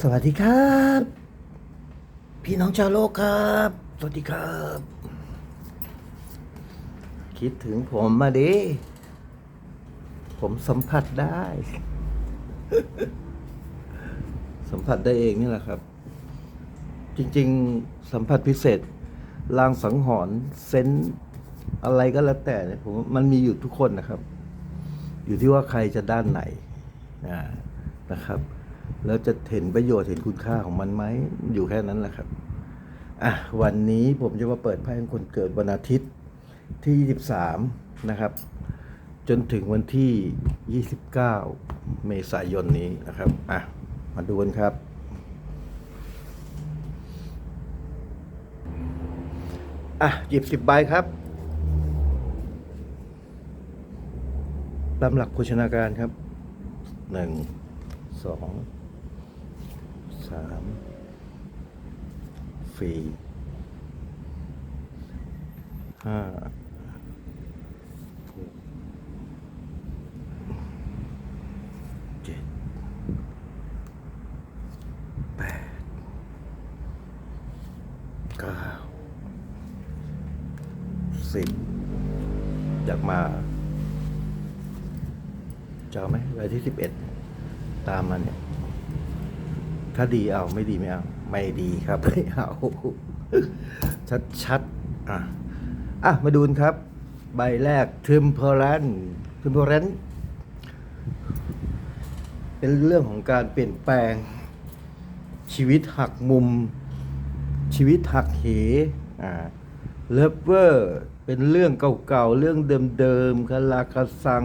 สวัสดีครับ พี่น้องชาวโลกครับ สวัสดีครับ คิดถึงผมมาดิ ผมสัมผัสได้ สัมผัสได้เองนี่แหละครับ จริง ๆ สัมผัสพิเศษลางสังหรณ์เซนอะไรก็แล้วแต่เนี่ยผมมันมีอยู่ทุกคนนะครับ อยู่ที่ว่าใครจะด้านไหนนะครับ แล้วจะเห็นประโยชน์เห็นคุณค่าของมันไหมอยู่แค่นั้นแหละครับอะวันนี้ผมจะมาเปิดไพ่คนเกิดวันอาทิตย์ที่ 23 นะครับ จนถึงวันที่ 29 เมษายนนี้นะครับอะมาดูกันครับ อะหยิบสิบใบครับตามหลักโภชนาการครับหนึ่งสอง สามสี่ห้าหกเจ็ดแปดเก้าสิบอยากมาจะเอาไหมใบที่สิบเอ็ดตามมาเนี่ย ถ้าดีเอาไม่ดีไม่เอา ไม่ดีครับไม่เอาชัดชัดๆอะอะมาดูนครับ ใบแรก temperance temperance เป็นเรื่องของการเปลี่ยนแปลง ชีวิตหักมุม ชีวิตหักเหอ่าเลเวอร์เป็นเรื่องเก่าๆ เรื่องเดิมๆคาราคาซัง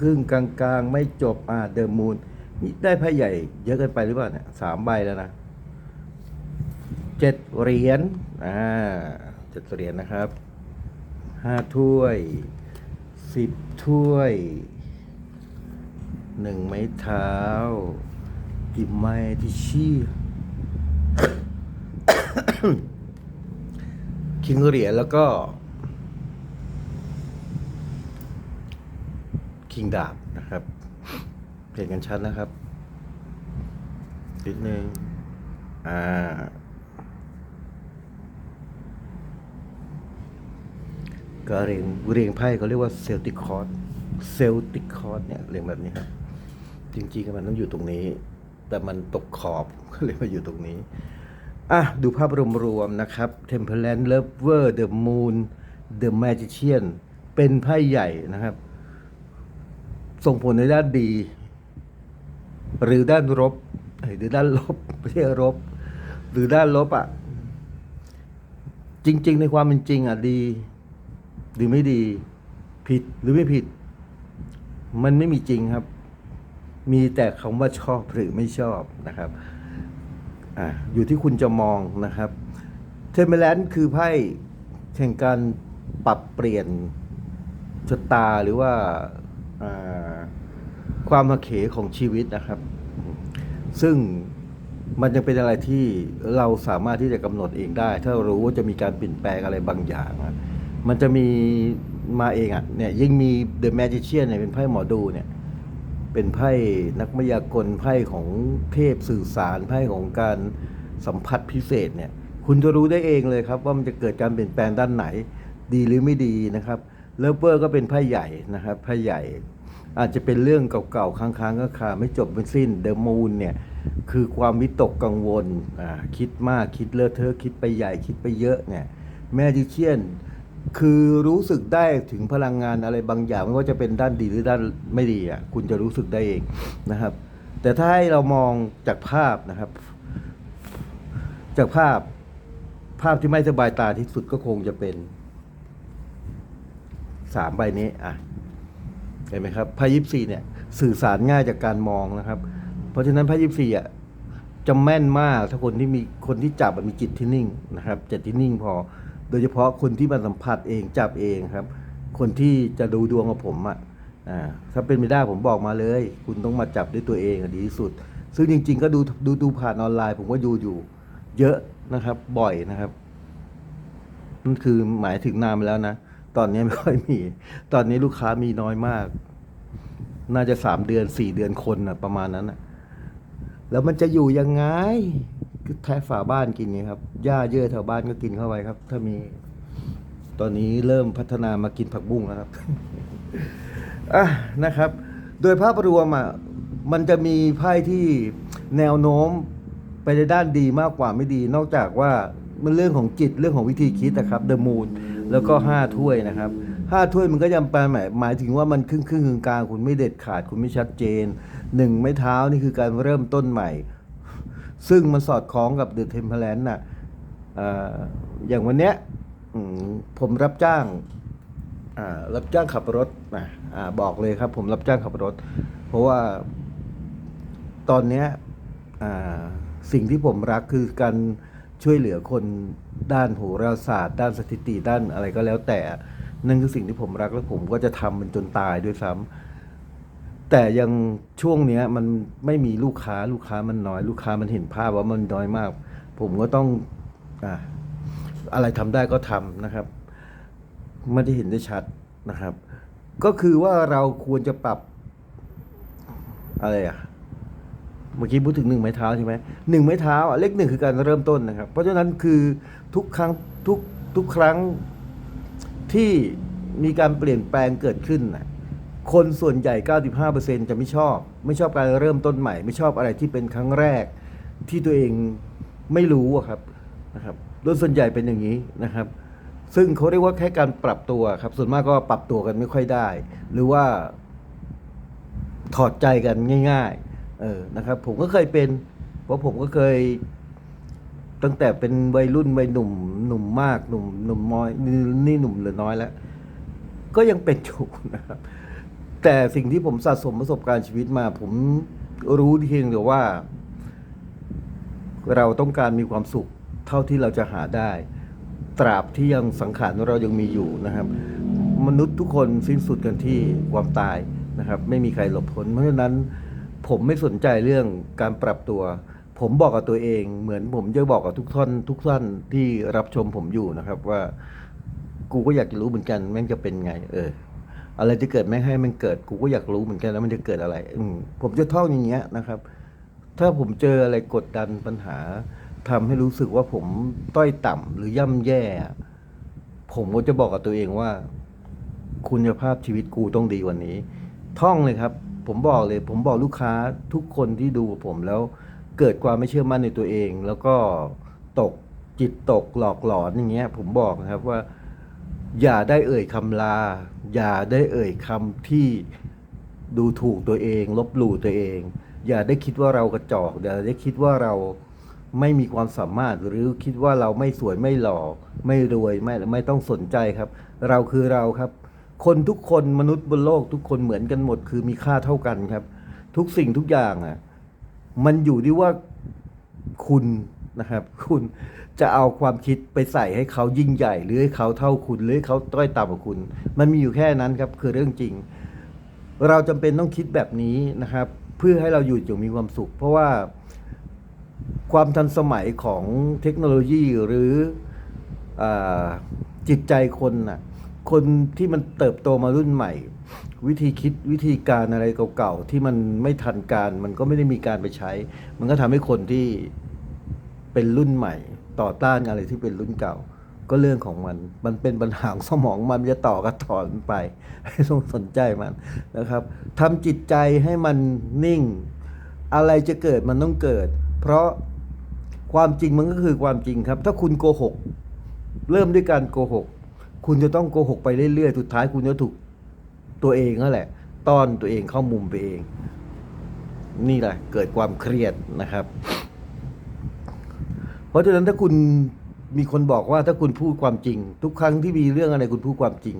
ครึ่งกลางๆ ไม่จบอ่าเดอะมูน นี่ได้ไพ่ใหญ่ เยอะเกินไปหรือเปล่าเนี่ยสามใบแล้วนะเจ็ดเหรียญอ่าเจ็ดเหรียญนะครับห้าถ้วยสิบถ้วยหนึ่งไม้เท้ากิบไม้ที่ชี้คิงเหรียญแล้วก็ คิงดาบนะครับ เห็นกันชัดนะครับนิดนึงอ่าก็เรียงเรียงไพ่เขาเรียกว่าเซลติคอร์ดเซลติคอร์ดเนี่ยเรียงแบบนี้ครับ จริงๆมันต้องอยู่ตรงนี้ แต่มันตกขอบก็เลยมาอยู่ตรงนี้ อะ ดูภาพรวมๆนะครับ Temperance Lover The Moon The Magician เป็นไพ่ใหญ่นะครับ ส่งผลในด้านดี หรือด้านลบหรือด้านลบไม่ใช่ลบ หรือด้านลบอะ จริง ๆ ในความเป็นจริง อะ ดี หรือไม่ดี ผิดหรือไม่ผิด มันไม่มีจริงครับ มีแต่คำว่าชอบหรือไม่ชอบนะครับอ่าอยู่ที่คุณจะมองนะครับเทมเ r ลนคือไพ่แห่งการปรับเปลี่ยนชะตาหรือว่าอ่า ความมาเขของชีวิตนะครับ ซึ่งมันยังเป็นอะไรที่เราสามารถที่จะกำหนดเองได้ ถ้ารู้ว่าจะมีการเปลี่ยนแปลงอะไรบางอย่าง มันจะมีมาเองอะเนี่ยยิ่งมี The Magician เนี่ยเป็นไพ่หมอดูเนี่ยเป็นไพ่นักมายากลไพ่ของเทพสื่อสารไพ่ของการสัมผัสพิเศษเนี่ยคุณจะรู้ได้เองเลยครับ ว่ามันจะเกิดการเปลี่ยนแปลงด้านไหน ดีหรือไม่ดีนะครับเลเวอร์ก็เป็นไพ่ใหญ่นะครับไพ่ใหญ่ อาจจะเป็นเรื่องเก่าๆ ค้างๆก็คาไม่จบไม่สิ้นเดอะมูนเนี่ยคือความวิตกกังวลคิดมากคิดเลอะเทอะคิดไปใหญ่คิดไปเยอะเนี่ยแมจิเชียนคือรู้สึกได้ถึงพลังงานอะไรบางอย่างไม่ว่าจะเป็นด้านดีหรือด้านไม่ดีอะคุณจะรู้สึกได้เองนะครับ แต่ถ้าให้เรามองจากภาพนะครับ จากภาพภาพที่ไม่สบายตาที่สุดก็คงจะเป็นสามใบนี้อะ เห็นไหมครับไพ่ยิปซีเนี่ยสื่อสารง่ายจากการมองนะครับ เพราะฉะนั้นไพ่ยิปซีอะจะแม่นมากถ้าคนที่มีคนที่จับอะมีจิตที่นิ่งนะครับจิตที่นิ่งพอ โดยเฉพาะคนที่มาสัมผัสเองจับเองครับ คนที่จะดูดวงกับผมอะอ่าถ้าเป็นไม่ได้ผมบอกมาเลย คุณต้องมาจับด้วยตัวเองอดีที่สุด ซึ่งจริง ๆ ก็ดูดูดูผ่านออนไลน์ผมก็ดูอยู่เยอะนะครับบ่อยนะครับนั่นคือหมายถึงนานมแล้วนะ ตอนนี้ไม่ค่อยมี ตอนนี้ลูกค้ามีน้อยมาก น่าจะสามเดือนสี่เดือนคนนะประมาณนั้นนะแล้วมันจะอยู่ยังไงก็แทะฝาบ้านกินไงครับหญ้าเยื่อแถวบ้านก็กินเข้าไปครับ ถ้ามี ตอนนี้เริ่มพัฒนามากินผักบุ้งแล้วครับอะนะครับ โดยภาพรวมอะมันจะมีไพ่ที่แนวโน้มไปในด้านดีมากกว่าไม่ดี นอกจากว่ามันเรื่องของจิตเรื่องของวิธีคิดนะครับเดอะมูน แล้วก็ห้าถ้วยนะครับห้าถ้วยมันก็ยังแปลหมายหมายถึงว่ามันครึ่งครึ่งกลางคุณไม่เด็ดขาดคุณไม่ชัดเจนหนึ่งไม้เท้านี่คือการเริ่มต้นใหม่ ซึ่งมันสอดคล้องกับเดอะเทมเพลนน่ะอย่างวันเนี้ยผมรับจ้างรับจ้างขับรถนะบอกเลยครับ ผมรับจ้างขับรถ เพราะว่าตอนเนี้ยสิ่งที่ผมรักคือการ ช่วยเหลือคนด้านโหราศาสตร์ ด้านสถิติด้านอะไรก็แล้วแต่ นั่นคือสิ่งที่ผมรักและผมก็จะทำมันจนตายด้วยซ้ำแต่ยังช่วงเนี้ยมันไม่มีลูกค้าลูกค้ามันน้อยลูกค้ามันเห็นภาพว่ามันน้อยมาก ผมก็ต้องอ่าอะไรทำได้ก็ทำนะครับไม่ได้เห็นได้ชัดนะครับ ก็คือว่าเราควรจะปรับอะไรอะ เมื่อกี้พูดถึงหนึ่งไม้เท้าใช่ไหมหนึ่งไม้เท้าอะเลขหนึ่งคือการเริ่มต้นนะครับ เพราะฉะนั้นคือทุกครั้งทุกทุกครั้งที่มีการเปลี่ยนแปลงเกิดขึ้นน่ะคนส่วนใหญ่ 95%จะไม่ชอบ ไม่ชอบการเริ่มต้นใหม่ ไม่ชอบอะไรที่เป็นครั้งแรก ที่ตัวเองไม่รู้ครับนะครับโดยส่วนใหญ่เป็นอย่างนี้นะครับ ซึ่งเขาเรียกว่าแค่การปรับตัวครับ ส่วนมากก็ปรับตัวกันไม่ค่อยได้ หรือว่าถอดใจกันง่าย ๆ เออนะครับ ผมก็เคยเป็น เพราะผมก็เคย ตั้งแต่เป็นวัยรุ่นวัยหนุ่มหนุ่มมากหนุ่มหนุ่มน้อยนี่นี่หนุ่มเหลือน้อยแล้ว ก็ยังเป็นอยู่นะครับ แต่สิ่งที่ผมสะสมประสบการณ์ชีวิตมา ผมรู้เพียงแต่ว่า เราต้องการมีความสุขเท่าที่เราจะหาได้ ตราบที่ยังสังขารเรายังมีอยู่นะครับ มนุษย์ทุกคนสิ้นสุดกันที่ความตายนะครับ ไม่มีใครหลบพ้นเพราะฉะนั้น ผมไม่สนใจเรื่องการปรับตัว ผมบอกกับตัวเอง เหมือนผมจะบอกกับทุกท่านทุกท่านที่รับชมผมอยู่นะครับว่า กูก็อยากจะรู้เหมือนกันแม่งจะเป็นไง เออ อะไรจะเกิดแม่งให้มันเกิด กูก็อยากรู้เหมือนกันแล้วมันจะเกิดอะไร อืมผมจะท่องอย่างเงี้ยนะครับ ถ้าผมเจออะไรกดดันปัญหาทำให้รู้สึกว่าผมต้อยต่ำหรือย่ำแย่ ผมก็จะบอกกับตัวเองว่า คุณภาพชีวิตกูต้องดีกว่านี้ ท่องเลยครับ ผมบอกเลย ผมบอกลูกค้าทุกคนที่ดูผมแล้วเกิดความไม่เชื่อมั่นในตัวเอง แล้วก็ตกจิตตกหลอกหลอนอย่างเงี้ย ผมบอกนะครับว่า อย่าได้เอ่ยคำลา อย่าได้เอ่ยคำที่ดูถูกตัวเอง ลบหลู่ตัวเอง อย่าได้คิดว่าเรากระจอกอย่าได้คิดว่าเราไม่มีความสามารถหรือคิดว่าเราไม่สวยไม่หล่อไม่รวยไม่ไม่ต้องสนใจครับ เราคือเราครับ คนทุกคนมนุษย์บนโลกทุกคนเหมือนกันหมด คือมีค่าเท่ากันครับ ทุกสิ่งทุกอย่างอะมันอยู่ที่ว่าคุณนะครับ คุณจะเอาความคิดไปใส่ให้เขายิ่งใหญ่ หรือให้เขาเท่าคุณหรือให้เขาต้อยต่ำกว่าคุณ มันมีอยู่แค่นั้นครับ คือเรื่องจริง เราจำเป็นต้องคิดแบบนี้นะครับ เพื่อให้เราอยู่อย่างมีความสุข เพราะว่าความทันสมัยของเทคโนโลยีหรืออจิตใจคนน่ะ คนที่มันเติบโตมารุ่นใหม่ วิธีคิดวิธีการอะไรเก่าๆที่มันไม่ทันการ มันก็ไม่ได้มีการไปใช้ มันก็ทำให้คนที่เป็นรุ่นใหม่ ต่อต้านอะไรที่เป็นรุ่นเก่า ก็เรื่องของมัน มันเป็นปัญหาสมองมันจะต่อก็ถอนไป ให้ต้องสนใจมันนะครับทำจิตใจให้มันนิ่ง อะไรจะเกิดมันต้องเกิด เพราะความจริงมันก็คือความจริงครับ ถ้าคุณโกหก เริ่มด้วยการโกหก คุณจะต้องโกหกไปเรื่อยๆ สุดท้ายคุณจะถูกตัวเองนั่นแหละ ต้อนตัวเองเข้ามุมไปเอง นี่แหละ เกิดความเครียดนะครับ เพราะฉะนั้นถ้าคุณมีคนบอกว่าถ้าคุณพูดความจริง ทุกครั้งที่มีเรื่องอะไรคุณพูดความจริง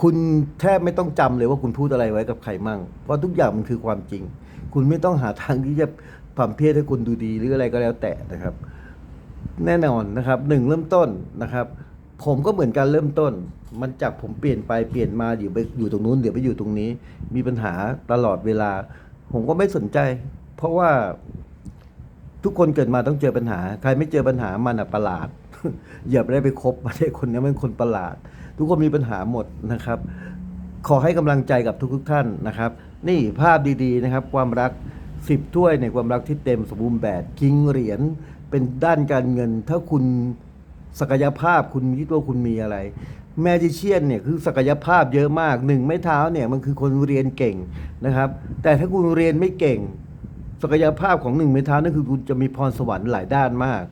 คุณแทบไม่ต้องจำเลยว่าคุณพูดอะไรไว้กับใครมั่ง เพราะทุกอย่างมันคือความจริง คุณไม่ต้องหาทางที่จะผัมเพศให้คุณดูดีหรืออะไรก็แล้วแต่นะครับ แน่นอนนะครับหนึ่งเริ่มต้นนะครับ ผมก็เหมือนการเริ่มต้น มันจากผมเปลี่ยนไปเปลี่ยนมาอยู่ไปอยู่ตรงนู้นเดี๋ยวไปอยู่ตรงนี้ มีปัญหาตลอดเวลา ผมก็ไม่สนใจ เพราะว่าทุกคนเกิดมาต้องเจอปัญหา ใครไม่เจอปัญหามันอะประหลาด อย่าไปได้ไปคบมาได้คนนี้เป็นคนประหลาด ทุกคนมีปัญหาหมดนะครับ ขอให้กำลังใจกับทุก ๆ ท่านนะครับ นี่ภาพดีๆนะครับ ความรักสิบถ้วยในความรักที่เต็มสมบูรณ์แบบคิงเหรียญเป็นด้านการเงิน ถ้าคุณ ศักยภาพคุณคิดว่าคุณมีอะไร แมจิเชียนเนี่ยคือศักยภาพเยอะมากหนึ่งไม้เท้าเนี่ยมันคือคนเรียนเก่งนะครับ แต่ถ้าคุณเรียนไม่เก่ง ศักยภาพของหนึ่งไม้เท้านั่นคือคุณจะมีพรสวรรค์หลายด้านมาก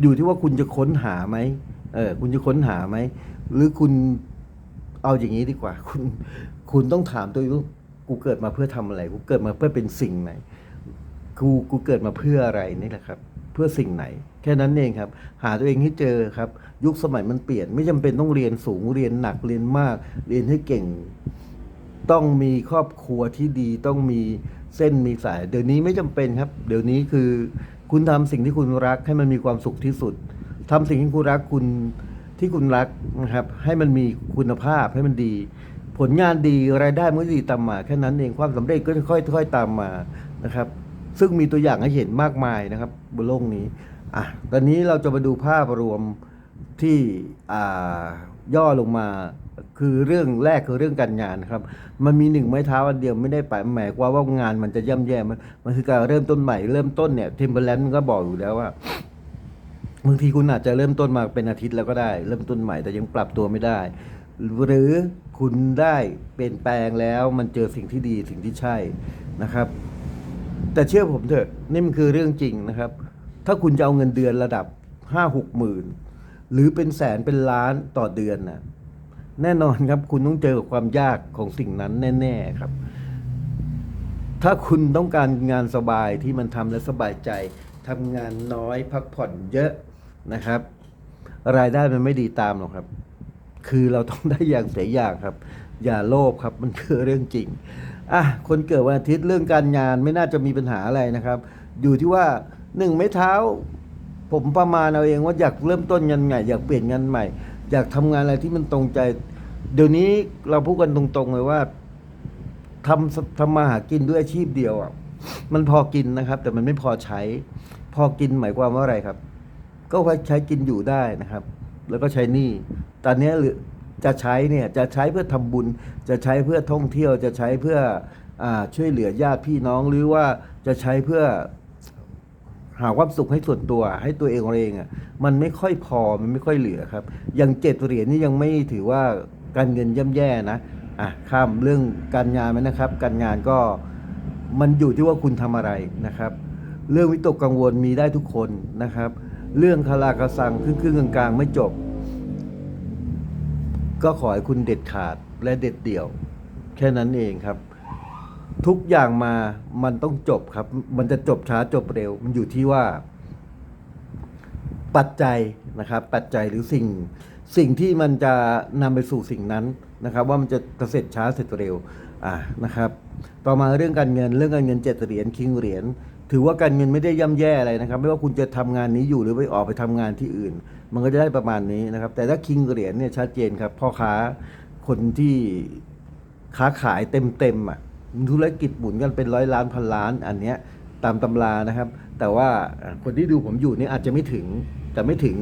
อยู่ที่ว่าคุณจะค้นหาไหมเออคุณจะค้นหาไหมหรือคุณเอาอย่างนี้ดีกว่า คุณคุณต้องถามตัวเองว่ากูเกิดมาเพื่อทำอะไรกูเกิดมาเพื่อเป็นสิ่งไหนกูกูเกิดมาเพื่ออะไรนี่แหละครับ เพื่อสิ่งไหน แค่นั้นเองครับ หาตัวเองให้เจอครับ ยุคสมัยมันเปลี่ยน ไม่จำเป็นต้องเรียนสูงเรียนหนักเรียนมาก เรียนให้เก่ง ต้องมีครอบครัวที่ดีต้องมีเส้นมีสาย เดี๋ยวนี้ไม่จำเป็นครับ เดี๋ยวนี้คือ คุณทำสิ่งที่คุณรักให้มันมีความสุขที่สุดทำสิ่งที่คุณรักคุณที่คุณรักนะครับ ให้มันมีคุณภาพให้มันดี ผลงานดีรายได้มันก็ดีตามมา แค่นั้นเองความสำเร็จก็จะค่อยๆตามมานะครับ ซึ่งมีตัวอย่างให้เห็นมากมายนะครับบนโลกนี้อะตอนนี้เราจะมาดูภาพรวมที่อ่าย่อลงมาคือเรื่องแรกคือเรื่องการงานครับ มันมีหนึ่งไม้เท้าอันเดียวไม่ได้ไปหมายควาว่างานมันจะย่ำแย่มันมันคือการเริ่มต้นใหม่เริ่มต้นเนี่ยทิมเบอร์แลนด์มันก็บอกอยู่แล้วว่าบางทีคุณอาจจะเริ่มต้นมาเป็นอาทิตย์แล้วก็ได้ เริ่มต้นใหม่แต่ยังปรับตัวไม่ได้ หรือคุณได้เปลี่ยนแปลงแล้วมันเจอสิ่งที่ดีสิ่งที่ใช่นะครับ แต่เชื่อผมเถอะนี่มันคือเรื่องจริงนะครับ ถ้าคุณจะเอาเงินเดือนระดับห้าหกหมื่นหรือเป็นแสนเป็นล้านต่อเดือนนะแน่นอนครับ คุณต้องเจอกับความยากของสิ่งนั้นแน่ ๆครับ ถ้าคุณต้องการงานสบายที่มันทำแล้วสบายใจทำงานน้อยพักผ่อนเยอะนะครับ รายได้มันไม่ดีตามหรอกครับ คือเราต้องได้อย่างเสียอย่างครับ อย่าโลภครับมันคือเรื่องจริง อะคนเกิดวันอาทิตย์เรื่องการงานไม่น่าจะมีปัญหาอะไรนะครับ อยู่ที่ว่าหนึ่งไม้เท้า ผมประมาณเอาเองว่าอยากเริ่มต้นงานใหม่อยากเปลี่ยนงานใหม่ อยากทำงานอะไรที่มันตรงใจ เดี๋ยวนี้เราพูดกันตรงๆเลยว่าทำทำมาหากินด้วยอาชีพเดียวอะมันพอกินนะครับ แต่มันไม่พอใช้ พอกินหมายความว่าอะไรครับ ก็ใช้กินอยู่ได้นะครับ แล้วก็ใช้หนี่ตอนนี้หรือ จะใช้เนี่ยจะใช้เพื่อทำบุญ จะใช้เพื่อท่องเที่ยว จะใช้เพื่ออช่วยเหลือญาติพี่น้องหรือว่าจะใช้เพื่อหาความสุขให้ส่วนตัวให้ตัวเองเองอะมันไม่ค่อยพอมันไม่ค่อยเหลือครับอย่างเจ็ดเหรียญนี่ยังไม่ถือว่าการเงินย่ำแย่นะอะข้ามเรื่องการงานไหมนะครับ การงานก็มันอยู่ที่ว่าคุณทำอะไรนะครับ เรื่องวิตกกังวลมีได้ทุกคนนะครับ เรื่องคาราคาซังครึ่งครึ่งๆกลางๆ ไม่จบ ก็ขอให้คุณเด็ดขาดและเด็ดเดี่ยว แค่นั้นเองครับ ทุกอย่างมามันต้องจบครับ มันจะจบช้าจบเร็ว มันอยู่ที่ว่า ปัจจัยนะครับ ปัจจัยหรือสิ่ง สิ่งที่มันจะนำไปสู่สิ่งนั้นนะครับ ว่ามันจะจะเสร็จช้าเสร็จเร็วอ่านะครับ ต่อมาเรื่องการเงินเรื่องการเงินเจ็ดเหรียญคิงเหรียญ ถือว่าการเงินไม่ได้ย่ำแย่อะไรนะครับ ไม่ว่าคุณจะทำงานนี้อยู่หรือไปออกไปทำงานที่อื่น มันก็จะได้ประมาณนี้นะครับ แต่ถ้าคิงเหรียญเนี่ยชัดเจนครับพ่อค้าคนที่ค้าขายเต็มเต็มๆอะธุรกิจหมุนกันเป็นร้อยล้านพันล้าน อันเนี้ยตามตำรานะครับ แต่ว่าคนที่ดูผมอยู่นี่อาจจะไม่ถึงแต่ไม่ถึง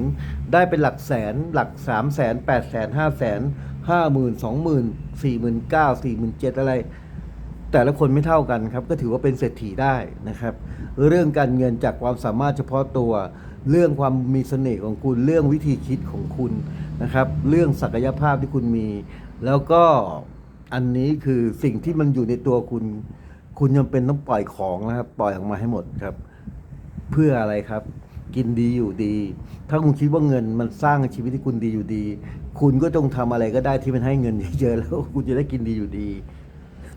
ได้เป็นหลักแสนหลักสามแสนแปดแสนห้าแสนห้าหมื่นสองหมื่นสี่หมื่นเก้าสี่หมื่นเจ็ดอะไร แต่ละคนไม่เท่ากันครับก็ถือว่าเป็นเศรษฐีได้นะครับ เรื่องการเงินจากความสามารถเฉพาะตัว เรื่องความมีเสน่ห์ของคุณ เรื่องวิธีคิดของคุณนะครับ เรื่องศักยภาพที่คุณมี แล้วก็อันนี้คือสิ่งที่มันอยู่ในตัวคุณ คุณยังเป็นต้องปล่อยของนะครับ ปล่อยออกมาให้หมดครับ เพื่ออะไรครับ กินดีอยู่ดี ถ้าคุณคิดว่าเงินมันสร้างชีวิตที่คุณดีอยู่ดี คุณก็จงทำอะไรก็ได้ที่มันให้เงินเยอะๆแล้วคุณจะได้กินดีอยู่ดี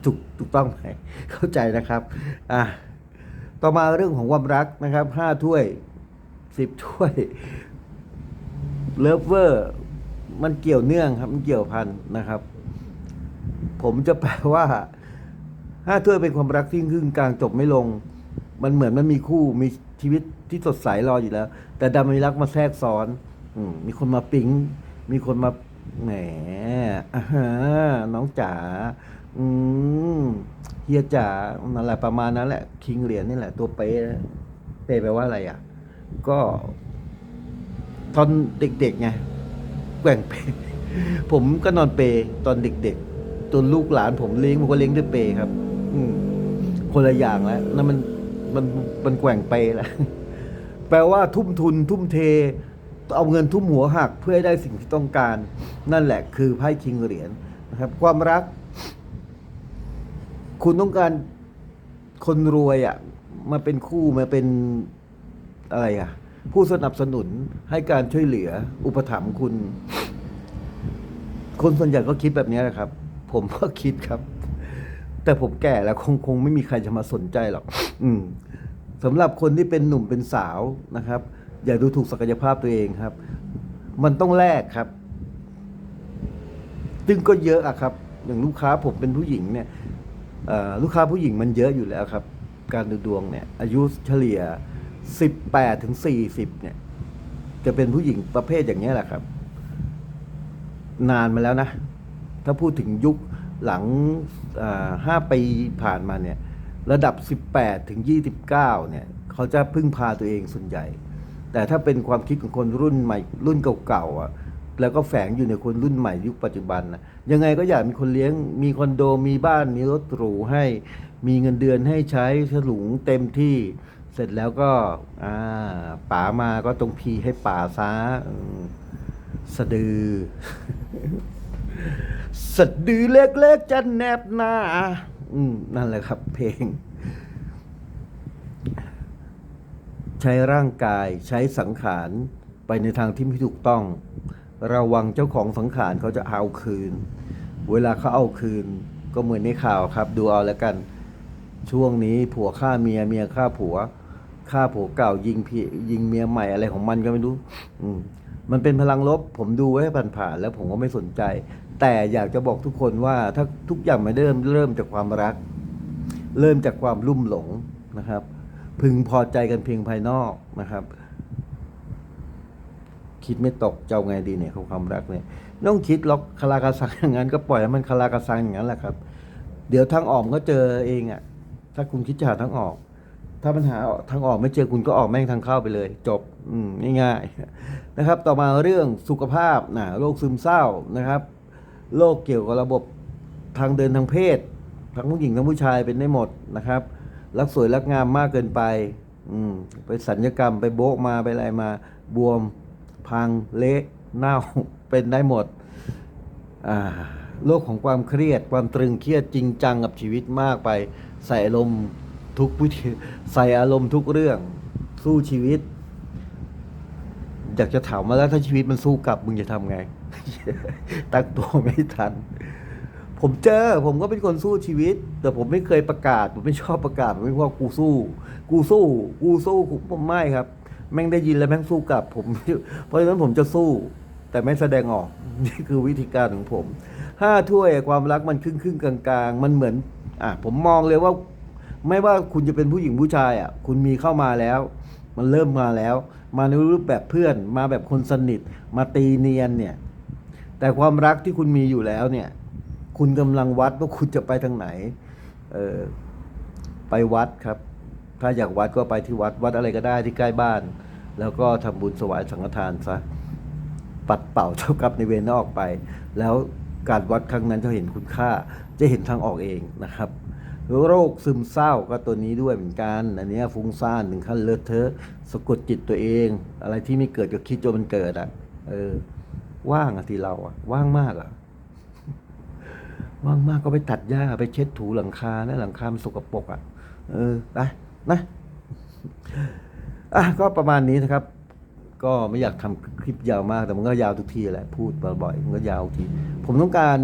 ถูกถูกต้องไหมเข้าใจนะครับอะต่อมาเรื่องของความรักนะครับห้าถ้วยสิบถ้วยเลิฟเวอร์มันเกี่ยวเนื่องครับ มันเกี่ยวพันนะครับ ผมจะแปลว่าห้าถ้วยเป็นความรักที่ครึ่งกลางจบไม่ลง มันเหมือนมันมีคู่มีชีวิตที่สดใสรออยู่แล้ว แต่ดันมีรักมาแทรกซ้อนอมมีคนมาปิ๊งมีคนมาแหมอ่าฮะน้องจ๋า อืมเฮียจ๋านั่นแหละประมาณนั้นแหละ คิงเหรียญนี่แหละ ตัวเป๊ะเป๊ะแปลว่าอะไรอะ ก็ตอนเด็กๆไงแกว่งเปผมก็นอนเปตอนเด็กๆจนลูกหลานผมเลี้ยงผมก็เลี้ยงด้วยเปครับ อืมคนละอย่างแล้วนั่นมันมันมันแกว่งไปแล้วแปลว่าทุ่มทุน ทุ่มเท เอาเงินทุ่มหัวหักเพื่อให้ได้สิ่งที่ต้องการ นั่นแหละคือไพ่คิงเหรียญนะครับ ความรัก คุณต้องการคนรวยอะ่ะมาเป็นคู่มาเป็นอะไรอะ่ะ ผู้สนับสนุนให้การช่วยเหลือ อุปถัมภ์คุณ คนส่วนใหญ่ก็คิดแบบนี้แหละครับ ผมก็คิดครับ แต่ผมแก่แล้วคงคงไม่มีใครจะมาสนใจหรอกอืมสำหรับคนที่เป็นหนุ่มเป็นสาวนะครับ อย่าดูถูกศักยภาพตัวเองครับ มันต้องแลกครับซึ่งก็เยอะอะครับ อย่างลูกค้าผมเป็นผู้หญิงเนี่ย ลูกค้าผู้หญิงมันเยอะอยู่แล้วครับ การดูดวงเนี่ย อายุเฉลี่ย 18ถึง40 เนี่ย จะเป็นผู้หญิงประเภทอย่างนี้แหละครับ นานมาแล้วนะ ถ้าพูดถึงยุคหลังอ่าห้าปีผ่านมาเนี่ย ระดับ 18ถึง29 เนี่ย เขาจะพึ่งพาตัวเองส่วนใหญ่ แต่ถ้าเป็นความคิดของคนรุ่นใหม่รุ่นเก่าๆอะ แล้วก็แฝงอยู่ในคนรุ่นใหม่ยุคปัจจุบันนะยังไงก็อยากมีคนเลี้ยง มีคอนโดมีบ้านมีรถหรูให้ มีเงินเดือนให้ใช้ฉลุงเต็มที่เสร็จแล้วก็อ่าป๋ามาก็ตรงพีให้ป๋าซะอืมสะดือ สะดือเล็กๆจะแนบหน้าอืมนั่นแหละครับ เพลง ใช้ร่างกายใช้สังขารไปในทางที่ไม่ถูกต้อง ระวังเจ้าของสังขารเขาจะเอาคืน เวลาเขาเอาคืน ก็เหมือนในข่าวครับ ดูเอาแล้วกัน ช่วงนี้ผัวฆ่าเมียเมียฆ่าผัวฆ่าผัวเก่ายิงพี่ยิงเมียใหม่อะไรของมันก็ไม่รู้ อืมันเป็นพลังลบ ผมดูไว้ผ่านๆแล้วผมก็ไม่สนใจ แต่อยากจะบอกทุกคนว่าถ้าทุกอย่างมันเริ่มเริ่มจากความรัก เริ่มจากความลุ่มหลงนะครับ พึงพอใจกันเพียงภายนอกนะครับ คิดไม่ตกจะเอาไงดีเนี่ยของความรักเนี่ยต้องคิดหรอกคาราคาซังอย่างนั้นก็ปล่อยให้มันคาราคาซังอย่างนั้นแหละครับ เดี๋ยวทางออกก็เจอเองอะ่ะ ถ้าคุณคิดจะหาทางออก ถ้าปัญหาทางออกไม่เจอคุณก็ออกแม่งทางเข้าไปเลย จบง่ายๆนะครับ ต่อมาเรื่องสุขภาพนะโรคซึมเศร้านะครับโรคเกี่ยวกับระบบทางเดินทางเพศทั้งผู้หญิงทั้งผู้ชายเป็นได้หมดนะครับ รักสวยรักงามมากเกินไป อืมไปสัญญกรรมไปโบกมาไปอะไรมาบวม พังเละเน่าเป็นได้หมดโลกของความเครียดความตรึงเครียดจริงจังกับชีวิตมากไป ใส่อารมณ์ทุกวิใส่อารมณ์ทุกเรื่องสู้ชีวิต อยากจะถามมาแล้วถ้าชีวิตมันสู้กลับมึงจะทำไง ตั้งตัวไม่ทัน ผมเจอ ผมก็เป็นคนสู้ชีวิต แต่ผมไม่เคยประกาศ ผมไม่ชอบประกาศผมไม่ว่ากูสู้ กูสู้ กูสู้ผมไม่ครับ แม่งได้ยินแล้วแม่งสู้กลับผม เพราะฉะนั้นผมจะสู้ แต่ไม่แสดงออก นี่คือวิธีการของผมห้าถ้วยความรักมันครึ่งครึ่งๆกลางมันเหมือนอะผมมองเลยว่า ไม่ว่าคุณจะเป็นผู้หญิงผู้ชายอะคุณมีเข้ามาแล้ว มันเริ่มมาแล้ว มาในรูปแบบเพื่อน มาแบบคนสนิท มาตีเนียนเนี่ย แต่ความรักที่คุณมีอยู่แล้วเนี่ย คุณกำลังวัดว่าคุณจะไปทางไหน เออไปวัดครับ ถ้าอยากวัดก็ไปที่วัดวัดอะไรก็ได้ที่ใกล้บ้าน แล้วก็ทำบุญสวายสังฆทานซะปัดเป่าเท่ากับในเวรนอกไป แล้วการวัดครั้งนั้นจะเห็นคุณค่า จะเห็นทางออกเองนะครับโรคซึมเศร้าก็ตัวนี้ด้วยเหมือนกัน อันนี้ฟุ้งซ่านถึงขั้นเลอะเทอะสะกดจิตตัวเอง อะไรที่ไม่เกิดก็คิดจนมันเกิดอะ เออ ว่างอะที่เราอะว่างมากอะว่างมากก็ไปตัดหญ้าไปเช็ดถูหลังคานะหลังคามันสกปรกอะเออไปนะ อะก็ประมาณนี้นะครับ ก็ไม่อยากทำคลิปยาวมากแต่มันก็ยาวทุกทีแหละพูดบ่อยๆมันก็ยาวที ผมต้องการ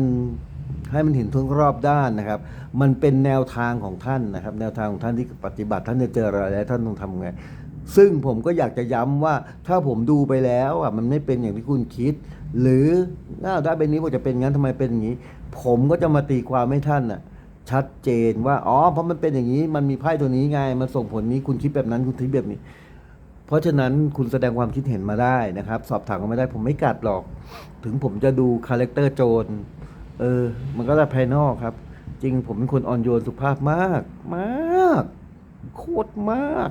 ให้มันเห็นทุกรอบด้านนะครับ มันเป็นแนวทางของท่านนะครับ แนวทางของท่านที่ปฏิบัติท่านจะเจออะไรแล้วท่านต้องทำไง ซึ่งผมก็อยากจะย้ำว่าถ้าผมดูไปแล้วอะมันไม่เป็นอย่างที่คุณคิด หรืออ้าวได้ใบนี้ว่าจะเป็นงั้นทำไมเป็นอย่างนี้ ผมก็จะมาตีความให้ท่านอะชัดเจนว่า อ๋อ เพราะมันเป็นอย่างนี้ มันมีไพ่ตัวนี้ไง มันส่งผลนี้ คุณคิดแบบนั้น คุณคิดแบบนี้ เพราะฉะนั้นคุณแสดงความคิดเห็นมาได้นะครับ สอบถามกันมาได้ผมไม่กัดหรอก ถึงผมจะดูคาแรคเตอร์โจรเออ มันก็แต่ภายนอกครับ จริงผมเป็นคนอ่อนโยนสุภาพมาก มาก โคตรมาก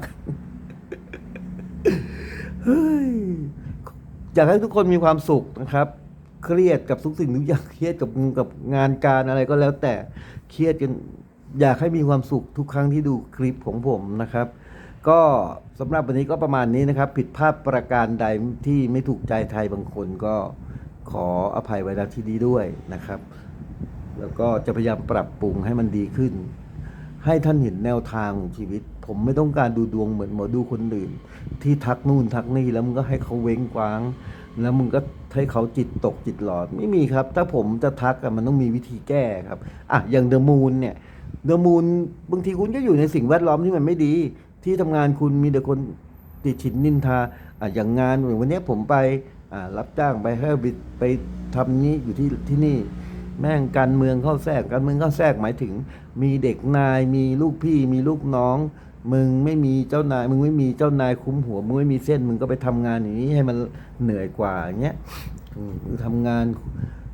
เฮ้ยอยากให้ทุกคนมีความสุขนะครับ เครียดกับทุกสิ่งทุกอย่างเครียดกับกับงานการอะไรก็แล้วแต่เครียดกันอยากให้มีความสุขทุกครั้งที่ดูคลิปของผมนะครับ ก็สำหรับวันนี้ก็ประมาณนี้นะครับ ผิดพลาดประการใดที่ไม่ถูกใจไทยบางคนก็ขออภัยไว้ณที่นี้ด้วยนะครับ แล้วก็จะพยายามปรับปรุงให้มันดีขึ้น ให้ท่านเห็นแนวทางของชีวิต ผมไม่ต้องการดูดวงเหมือนหมอดูคนอื่น ที่ทักนู่นทักนี่แล้วมึงก็ให้เขาเว้งกว้าง แล้วมึงก็ให้เขาจิตตกจิตหลอดไม่มีครับ ถ้าผมจะทักมันต้องมีวิธีแก้ครับอะอย่างเดอะมูนเนี่ยเดอะมูนบางทีคุณก็อยู่ในสิ่งแวดล้อมที่มันไม่ดี ที่ทำงานคุณมีแต่คนติดฉินนินทาอะอย่างงานอย่างวันนี้ผมไปอ่ารับจ้างไปให้บิดไปทำนี้อยู่ที่ที่นี่ แม่งการเมืองเข้าแทรกการเมืองเข้าแทรกหมายถึง มีเด็กนายมีลูกพี่มีลูกน้อง มึงไม่มีเจ้านาย มึงไม่มีเจ้านายคุ้มหัวมึงไม่มีเส้นมึงก็ไปทำงานอย่างนี้ให้มันเหนื่อยกว่าอย่างเงี้ยมึงทำงาน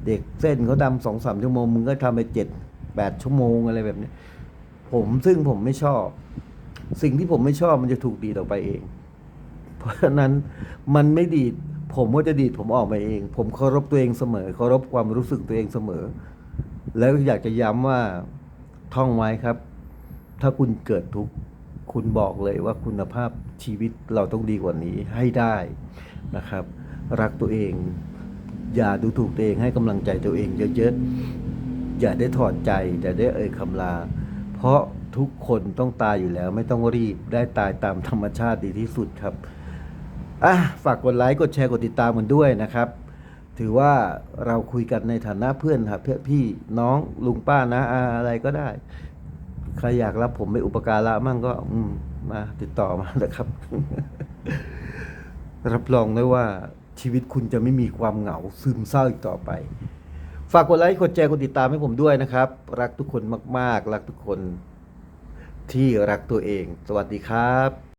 เด็กเส้นเขาดำสองสามชั่วโมงมึงก็ทำไปเจ็ดแปดชั่วโมงอะไรแบบนี้ผมซึ่งผมไม่ชอบ สิ่งที่ผมไม่ชอบมันจะถูกดีดออกไปเอง เพราะฉะนั้นมันไม่ดีด ผมก็จะดีดผมออกมาเอง ผมเคารพตัวเองเสมอเคารพความรู้สึกตัวเองเสมอ แล้วอยากจะย้ำว่าท่องไว้ครับ ถ้าคุณเกิดทุกข์คุณบอกเลยว่าคุณภาพชีวิตเราต้องดีกว่านี้ให้ได้นะครับ รักตัวเอง อย่าดูถูกตัวเองให้กำลังใจตัวเองเยอะๆอย่าได้ถอดใจ อย่าได้เอ่ยคำลา เพราะ ทุกคนต้องตายอยู่แล้ว ไม่ต้องรีบได้ตายตามธรรมชาติดีที่สุดครับอะฝากกดไลค์กดแชร์กดติดตามกันด้วยนะครับ ถือว่าเราคุยกันในฐานะเพื่อนครับเพื่อนพี่น้องลุงป้านะอาอะไรก็ได้ ใครอยากรับผมไปอุปการะมั่งก็อืมมาติดต่อมานะครับ รับรองได้ว่าชีวิตคุณจะไม่มีความเหงาซึมเศร้าอีกต่อไป ฝากกดไลค์กดแชร์กดติดตามให้ผมด้วยนะครับ รักทุกคนมาก ๆ รักทุกคน ที่รักตัวเอง สวัสดีครับ